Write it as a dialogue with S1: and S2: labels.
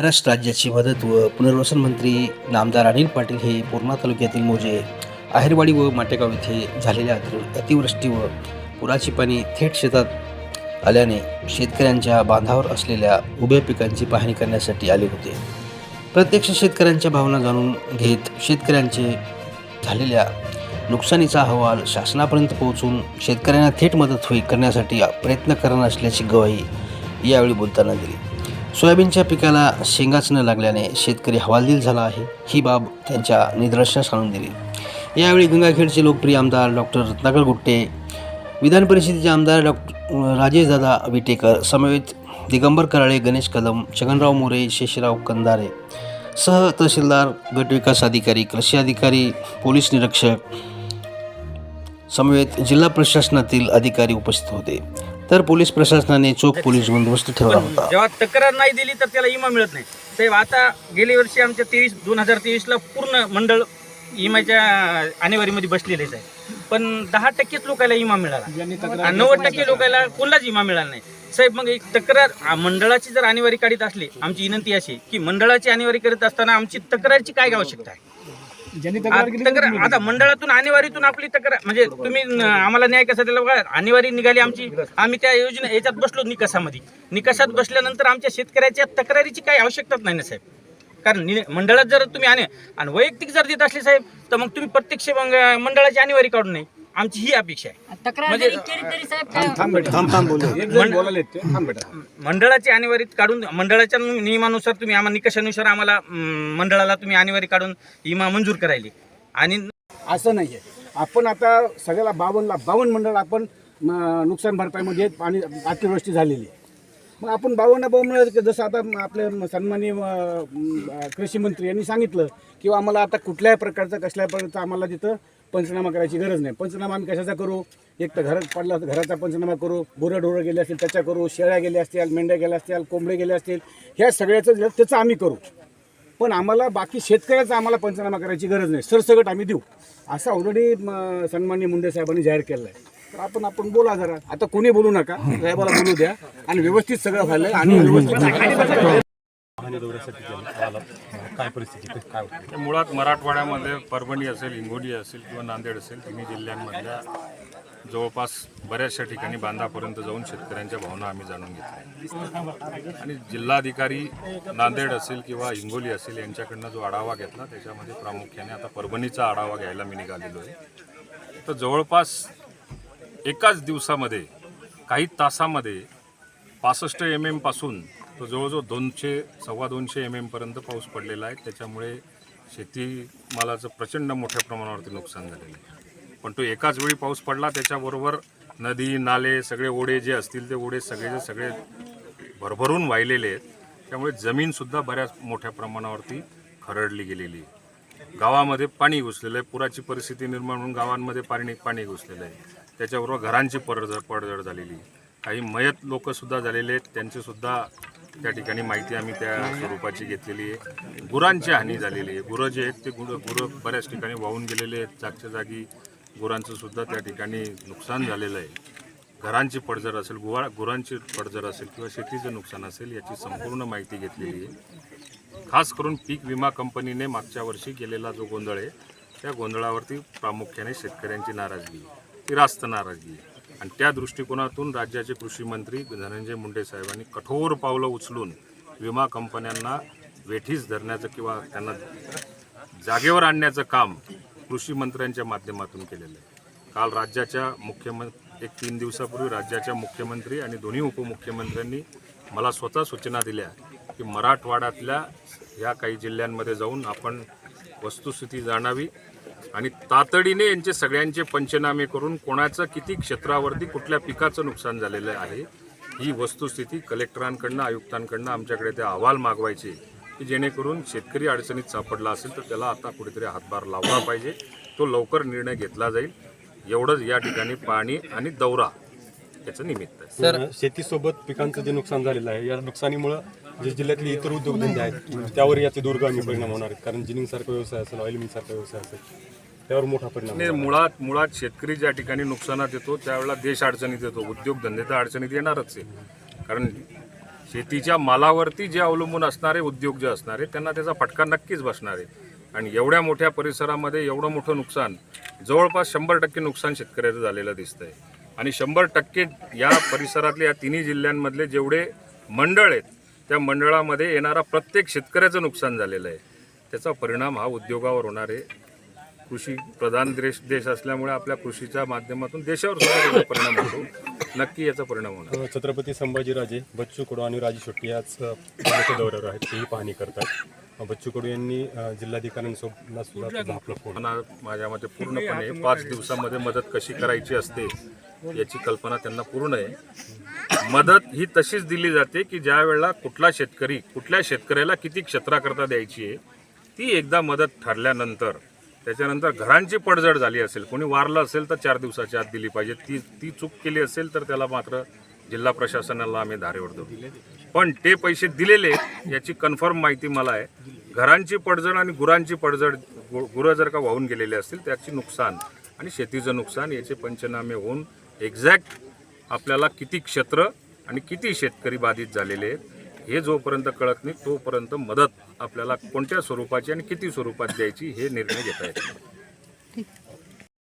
S1: महाराष्ट्र राज्याची मदत व पुनर्वसन मंत्री नामदार अनिल पाटील हे पूर्णा तालुक्यातील मोजे आहेरवाडी व माटेगाव येथे झालेल्या अतिवृष्टी व पुराची पाणी थेट शेतात आल्याने शेतकऱ्यांच्या बांधावर असलेल्या उभ्या पिकांची पाहणी करण्यासाठी आले होते. प्रत्यक्ष शेतकऱ्यांच्या भावना जाणून घेत शेतकऱ्यांचे झालेल्या नुकसानीचा अहवाल शासनापर्यंत पोहोचून शेतकऱ्यांना थेट मदत होई करण्यासाठी प्रयत्न करणार असल्याची ग्वाही यावेळी बोलताना दिली. सोयाबीनच्या पिकाला शेंगाच न लागल्याने शेतकरी हवालदिल झाला आहे. ही बाब त्यांच्या निदर्शनास आणून दिली. यावेळी गंगाखेडचे लोकप्रिय आमदार डॉक्टर रत्नाकर गुट्टे विधान परिषदेचे आमदार डॉक्टर राजेशदादा विटेकर समवेत दिगंबर कराळे गणेश कदम छगनराव मोरे शेषराव कंदारे सह तहसीलदार गटविकास अधिकारी कृषी अधिकारी पोलीस निरीक्षक समवेत जिल्हा प्रशासनातील अधिकारी उपस्थित होते. तर पोलीस प्रशासनाने चोख पोलीस बंदोबस्त ठेवला होता.
S2: जेव्हा तक्रार नाही दिली तर त्याला इमा मिळत नाही. साहेब आता गेल्या वर्षी आमच्या तेवीस दोन हजार तेवीसला पूर्ण मंडळ इमाच्या आणेवारीमध्ये बसलेलेच आहे पण दहा टक्केच लोकांना इमा मिळाला. आणि नव्वद टक्के लोकांना कोणालाच इमा मिळाला नाही. साहेब मग एक तक्रार मंडळाची जर आणेवारी काढीत असली आमची विनंती अशी की मंडळाची आणेवारी करत असताना आमची तक्रारची काय आवश्यकता आहे? तक्रार आता मंडळातून आणेवारीतून आपली तक्रार म्हणजे तुम्ही न- आम्हाला न्याय कसा दिला बघा आणेवारी निघाली आमची. आम्ही त्या योजना याच्यात बसलो निकषामध्ये. निकषात बसल्यानंतर आमच्या शेतकऱ्याच्या तक्रारीची काही आवश्यकताच नाही ना साहेब. कारण नि- मंडळात जर तुम्ही आणे आणि वैयक्तिक जर देत असले साहेब तर मग तुम्ही प्रत्यक्ष मग मंडळाची आणेवारी काढून नाही. आमची ही अपेक्षा आहे.
S3: तक्रार
S2: म्हणजे-
S3: जरी केली तरी साहेब काय
S2: मंडळाची आणेवारी काढून मंडळाच्या नियमानुसार तुम्ही आम्हाला निकषानुसार आम्हाला अं, मंडळाला तुम्ही आणेवारी काढून इमा मंजूर करायली. आणि
S4: असं नाही आहे आपण आता सगळ्याला बावनला बावन्न मंडळ आपण म, नुकसान भरपाईमध्ये पाणी अतिवृष्टी झालेली आहे. मग आपण बावन्न बावन्न जसं आता आपले सन्माननीय कृषी मंत्री यांनी सांगितलं किंवा आम्हाला आता कुठल्याही प्रकारचं कसल्याही प्रकारचं आम्हाला तिथं पंचनामा करायची गरज नाही. पंचनामा आम्ही कशाचा करू? एक तर घरात पडला तर घराचा पंचनामा करू गुरं ढोरं गेले असतील त्याच्या करू शेळ्या गेल्या असतील मेंढ्या गेल्या असतील कोंबडे गेले असतील ह्या सगळ्याचं त्याचं आम्ही करू. पण आम्हाला बाकी शेतकऱ्याचा आम्हाला पंचनामा करायची गरज नाही. सरसकट आम्ही देऊ. असं ऑलरेडी सन्माननीय मुंडे साहेबांनी जाहीर केलं आहे आपण आपण बोला जरा. आता कोणी बोलू नका. साहेबाला बोलू द्या. आणि व्यवस्थित सगळं व्हायला आणि व्यवस्थित
S5: मुळात मराठवाड्यामध्ये परभणी असेल हिंगोली असेल किंवा नांदेड असेल तिन्ही जिल्ह्यांमधल्या जवळपास बऱ्याचशा ठिकाणी बांधापर्यंत जाऊन शेतकऱ्यांच्या भावना आम्ही जाणून घेतल्या. आणि जिल्हाधिकारी नांदेड असेल किंवा हिंगोली असेल यांच्याकडनं जो आढावा घेतला त्याच्यामध्ये प्रामुख्याने आता परभणीचा आढावा घ्यायला मी निघालेलो आहे. तर जवळपास एकाच दिवसामध्ये काही तासामध्ये पासष्ट एम एमपासून तो जवळजवळ दोनशे सव्वा दोनशे एम एमपर्यंत पाऊस पडलेला आहे. त्याच्यामुळे शेतीमालाचं प्रचंड मोठ्या प्रमाणावरती नुकसान झालेलं आहे. पण तो एकाच वेळी पाऊस पडला त्याच्याबरोबर नदी नाले सगळे ओढे जे असतील ते ओढे सगळेचे सगळे भरभरून वाहिलेले आहेत. त्यामुळे जमीनसुद्धा बऱ्याच मोठ्या प्रमाणावरती खरडली गेलेली आहे. गावामध्ये पाणी घुसलेलं आहे. पुराची परिस्थिती निर्माण होऊन गावांमध्ये पाणी पाणी घुसलेलं आहे. त्याच्याबरोबर घरांची पडझड पडझड झालेली. आहे. काही मयत लोकसुद्धा झालेले आहेत. त्यांचीसुद्धा त्या ठिकाणी माहिती आम्ही त्या स्वरूपाची घेतलेली आहे. गुरांची हानी झालेली आहे. गुरं जे आहेत ते गुरं गुरं बऱ्याच ठिकाणी वाहून गेलेले आहेत. जागच्या जागी गुरांचंसुद्धा त्या ठिकाणी नुकसान झालेलं आहे. घरांची पडझड असेल गुवा गुरांची पडझड असेल किंवा शेतीचं नुकसान असेल याची संपूर्ण माहिती घेतलेली आहे. खास करून पीक विमा कंपनीने मागच्या वर्षी केलेला जो गोंधळ आहे त्या गोंधळावरती प्रामुख्याने शेतकऱ्यांची नाराजगी तिरास्त ती रास्त आहे. आणि त्या दृष्टिकोनातून राज्याचे कृषी मंत्री धनंजय मुंडे साहेबांनी कठोर पावलं उचलून विमा कंपन्यांना वेठीस धरण्याचं किंवा त्यांना जागेवर आणण्याचं काम कृषी मंत्र्यांच्या माध्यमातून केलेलं आहे काल राज्याच्या मुख्यमंत्री एक तीन दिवसापूर्वी राज्याच्या मुख्यमंत्री आणि दोन्ही उपमुख्यमंत्र्यांनी मला स्वतः सूचना दिल्या की मराठवाड्यातल्या ह्या काही जिल्ह्यांमध्ये जाऊन आपण वस्तुस्थिती जाणावी आणि तातडीने यांचे सगळ्यांचे पंचनामे करून कोणाचं किती क्षेत्रावरती कुठल्या पिकाचं नुकसान झालेलं आहे ही वस्तुस्थिती कलेक्टरांकडनं आयुक्तांकडनं आमच्याकडे ते अहवाल मागवायचे की जेणेकरून शेतकरी अडचणीत सापडला असेल तर त्याला आता कुठेतरी हातभार लावला पाहिजे. तो लवकर निर्णय घेतला जाईल. एवढंच या ठिकाणी पाणी आणि दौरा याचं निमित्त आहे.
S6: सर शेतीसोबत पिकांचं जे नुकसान झालेलं आहे या नुकसानीमुळं जे जिल्ह्यातले इतर उद्योगधंदे आहेत त्यावर याचे दूरगामी परिणाम होणार आहेत. कारण जिनिंगसारखा व्यवसाय असेल ऑइल मिल व्यवसाय असेल त्यावर मोठा परिणाम आहे.
S5: मुळात मुळात शेतकरी ज्या ठिकाणी नुकसानात येतो त्यावेळेला देश अडचणीत येतो. उद्योगधंदे तर अडचणीत येणारच आहे. कारण शेतीच्या मालावरती जे अवलंबून असणारे उद्योग जे असणारे त्यांना त्याचा फटका नक्कीच बसणार आहे. आणि एवढ्या मोठ्या परिसरामध्ये एवढं मोठं नुकसान जवळपास शंभर टक्के नुकसान शेतकऱ्याचं झालेलं दिसतंय. आणि शंभर टक्के या परिसरातले या तिन्ही जिल्ह्यांमधले जेवढे मंडळ आहेत त्या मंडळामध्ये येणारा प्रत्येक शेतकऱ्याचं नुकसान झालेलं आहे. त्याचा परिणाम हा उद्योगावर होणार आहे. कृषी प्रधान देश देश असल्यामुळे आपल्या कृषीच्या माध्यमातून देशावर सुद्धा परिणाम होतो. नक्की याचा परिणाम होणार.
S6: छत्रपती संभाजीराजे बच्चू कडू आणि राजू शेट्टी जिल्ह्याच्या दौऱ्यावर आहेत. तेही पाहणी करतात. बच्चू कडू यांनी जिल्हाधिकाऱ्यांसोबत.
S5: माझ्या मते पूर्णपणे पाच दिवसामध्ये मदत कशी करायची असते याची कल्पना त्यांना पूर्ण आहे. मदत ही तशीच दिली जाते की ज्या वेळेला कुठला शेतकरी कुठल्या शेतकऱ्याला किती क्षेत्राकरता द्यायची आहे ती एकदा मदत ठरल्यानंतर त्याच्यानंतर घरांची पडझड झाली असेल कोणी वारलं असेल तर चार दिवसाच्या आत दिली पाहिजे. ती ती चूक केली असेल तर त्याला मात्र जिल्हा प्रशासनाला आम्ही धारेवर देऊ पण ते पैसे दिलेले याची कन्फर्म माहिती मला आहे. घरांची पडझड आणि गुरांची पडझड गु- गुरं जर का वाहून गेलेले असतील त्याची नुकसान आणि शेतीचं नुकसान याचे पंचनामे होऊन एक्झॅक्ट आपल्याला किती क्षेत्र आणि किती शेतकरी बाधित झालेले आहेत हे जोपर्यंत कळत नाही तोपर्यंत मदत आपल्याला कोणत्या स्वरूपाची आणि किती स्वरूपात द्यायची हे निर्णय घेता येतो